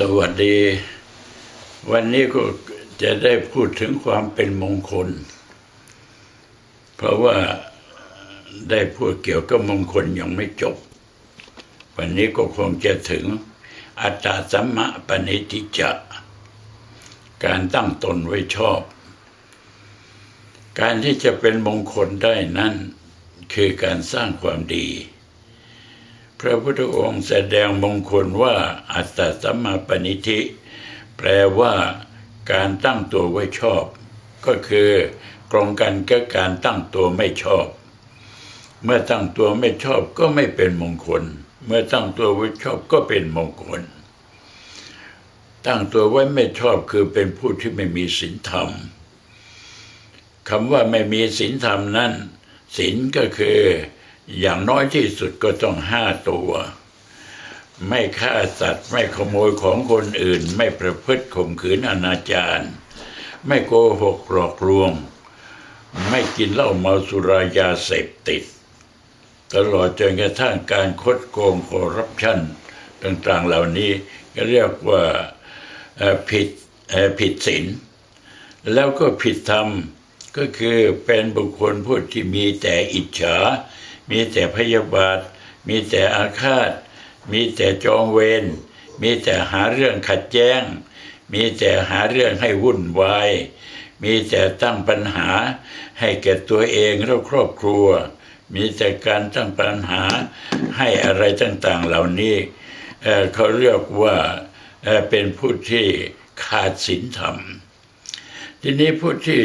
สวัสดี วันนี้ก็จะได้พูดถึงความเป็นมงคล เพราะว่าได้พูดเกี่ยวกับมงคลยังไม่จบ วันนี้ก็คงจะถึงอัตตาสัมมาปณิติจะ การตั้งตนไว้ชอบ การที่จะเป็นมงคลได้นั่นคือการสร้างความดี พระพุทธองค์แสดงมงคลว่าอัตตสัมมาปณิธิ แปลว่าการตั้งตัวไว้ชอบ ก็คือกรงกันกับการตั้งตัวไม่ชอบ เมื่อตั้งตัวไม่ชอบก็ไม่เป็นมงคล เมื่อตั้งตัวไว้ชอบก็เป็นมงคล ตั้งตัวไว้ไม่ชอบคือเป็นผู้ที่ไม่มีศีลธรรมคำว่าไม่มีศีลธรรมนั้นศีลก็คือ อย่างน้อยที่สุดก็ต้องห้าตัว ไม่ฆ่าสัตว์ ไม่ขโมยของคนอื่น ไม่ประพฤติข่มขืนอนาจารไม่โกหกหลอกลวง ไม่กินเหล้าเมาสุรายาเสพติด ตลอดจนกระทั่งการคดโกงคอร์รัปชันต่างๆเหล่านี้ก็เรียกว่าผิดผิดศีลแล้วก็ผิดธรรมก็คือเป็นบุคคลผู้ที่มีแต่อิจฉา มีแต่พยาบาท มีแต่อาฆาต มีแต่จองเวร มีแต่หาเรื่องขัดแย้ง มีแต่หาเรื่องให้วุ่นวาย มีแต่ตั้งปัญหาให้แก่ตัวเองและครอบครัว มีแต่การตั้งปัญหาให้อะไรต่างๆเหล่านี้เเขาเรียกว่าเเป็นผู้ที่ขาดศีลธรรม ทีนี้ผู้ที่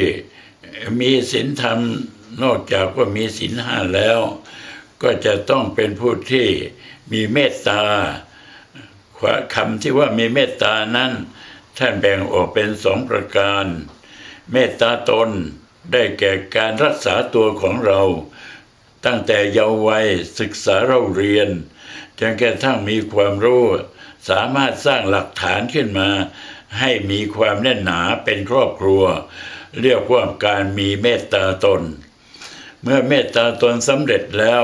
มีศีลธรรม นอกจากว่ามีศีลห้าแล้ว ก็จะต้องเป็นผู้ที่มีเมตตาคำที่ว่ามีเมตตานั้น ท่านแบ่งออกเป็นสองประการ เมตตาตนได้แก่การรักษาตัวของเรา ตั้งแต่เยาว์วัยศึกษาเราเรียนจนกระทั่งมีความรู้ สามารถสร้างหลักฐานขึ้นมา ให้มีความแน่นหนาเป็นครอบครัว เรียกว่าการมีเมตตาตน เมื่อเมตตาตนสำเร็จแล้ว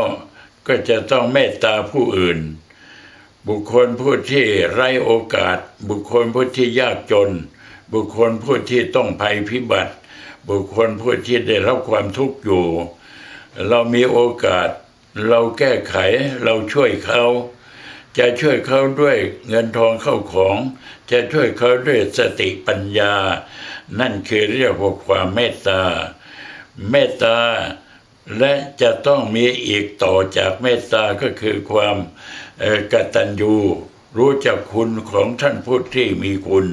ก็จะต้องเมตตาผู้อื่น บุคคลผู้ที่ไร้โอกาส บุคคลผู้ที่ยากจน บุคคลผู้ที่ต้องภัยพิบัติ บุคคลผู้ที่ได้รับความทุกข์อยู่ เรามีโอกาส เราแก้ไขเราช่วยเขา จะช่วยเขาด้วยเงินทองเข้าของ จะช่วยเขาด้วยสติปัญญา นั่นคือเรียกว่าความเมตตา เมตตา และจะต้องมีอีกต่อจากเมตตาก็คือความกตัญญู รู้จักคุณของท่านผู้ที่มีคุณ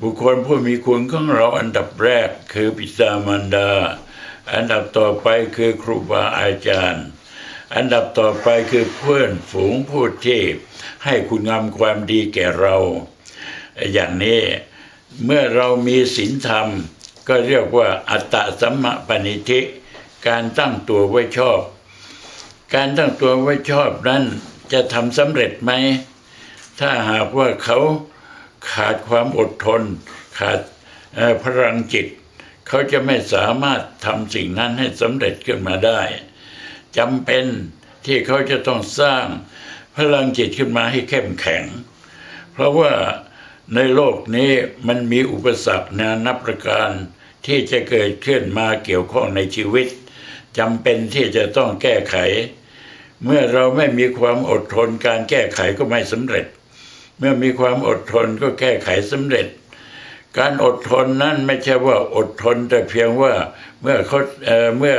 บุคคลผู้มีคุณของเราอันดับแรกคือปิตามารดา อันดับต่อไปคือครูบาอาจารย์ อันดับต่อไปคือเพื่อนฝูงผู้ที่ให้คุณงามความดีแก่เรา อย่างนี้เมื่อเรามีศีลธรรมก็เรียกว่าอัตตสัมมปณิธิ การตั้งตัวไว้ชอบ การตั้งตัวไว้ชอบนั้นจะทำสำเร็จไหม ถ้าหากว่าเขาขาดความอดทน ขาดพลังจิต เขาจะไม่สามารถทำสิ่งนั้นให้สำเร็จขึ้นมาได้จำเป็นที่เขาจะต้องสร้างพลังจิตขึ้นมาให้เข้มแข็ง เพราะว่าในโลกนี้มันมีอุปสรรคนานับประการที่จะเกิดขึ้นมาเกี่ยวข้องในชีวิต จำเป็นที่จะต้องแก้ไข เมื่อเราไม่มีความอดทนการแก้ไขก็ไม่สำเร็จ เมื่อมีความอดทนก็แก้ไขสำเร็จ การอดทนนั้นไม่ใช่ว่าอดทนแต่เพียงว่าเมื่อเขาเเมื่อ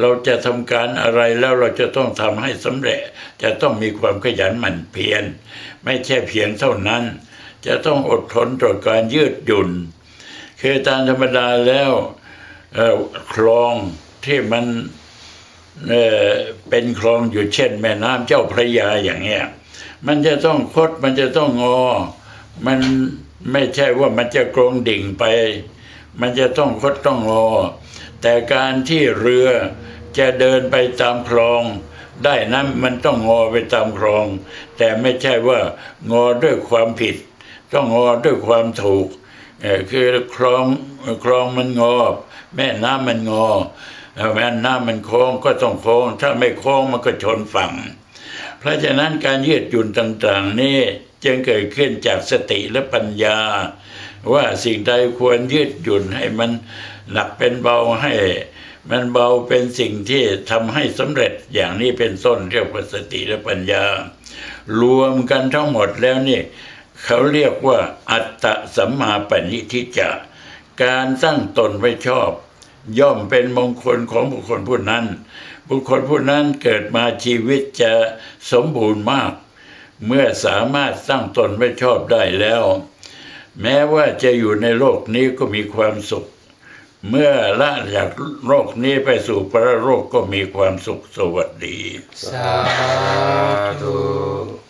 เราจะทำการอะไรแล้วเราจะต้องทำให้สำเร็จ จะต้องมีความขยันหมั่นเพียรไม่ใช่เพียงเท่านั้น จะต้องอดทนต่อการยืดหยุ่นคือตามธรรมดาแล้วคลอง ที่มันเออเป็นคลองอยู่เช่น แม่น้ำเจ้าพระยาอย่างเงี้ย มันจะต้องคดมันจะต้องงอ มันไม่ใช่ว่ามันจะกลงดิ่งไป มันจะต้องคดต้องงอ แต่การที่เรือจะเดินไปตามคลองได้นั้นมันต้องงอไปตามคลอง แต่ไม่ใช่ว่างอด้วยความผิด ต้องงอด้วยความถูกคือคลองคลองมันงอ แม่น้ำมันงอ แม่น้ำมันโค้งก็ต้องโค้ง ถ้าไม่โค้งมันก็ชนฝั่ง เพราะฉะนั้นการยืดหยุ่นต่างๆ นี่จึงเกิดขึ้นจากสติและปัญญา ว่าสิ่งใดควรยืดหยุ่นให้มันหนักเป็นเบาให้ มันเบาเป็นสิ่งที่ทำให้สำเร็จอย่างนี้เป็นต้นเรียกว่าสติและปัญญา รวมกันทั้งหมดแล้วนี่เขาเรียกว่าอัตตสัมมาปณิทิจะการตั้งตนไว้ชอบ ย่อมเป็นมงคลของบุคคลผู้นั้น บุคคลผู้นั้นเกิดมาชีวิตจะสมบูรณ์มาก เมื่อสามารถตั้งตนไว้ชอบได้แล้ว แม้ว่าจะอยู่ในโลกนี้ก็มีความสุข เมื่อละจากโลกนี้ไปสู่พระโลกก็มีความสุขสวัสดี สาธุ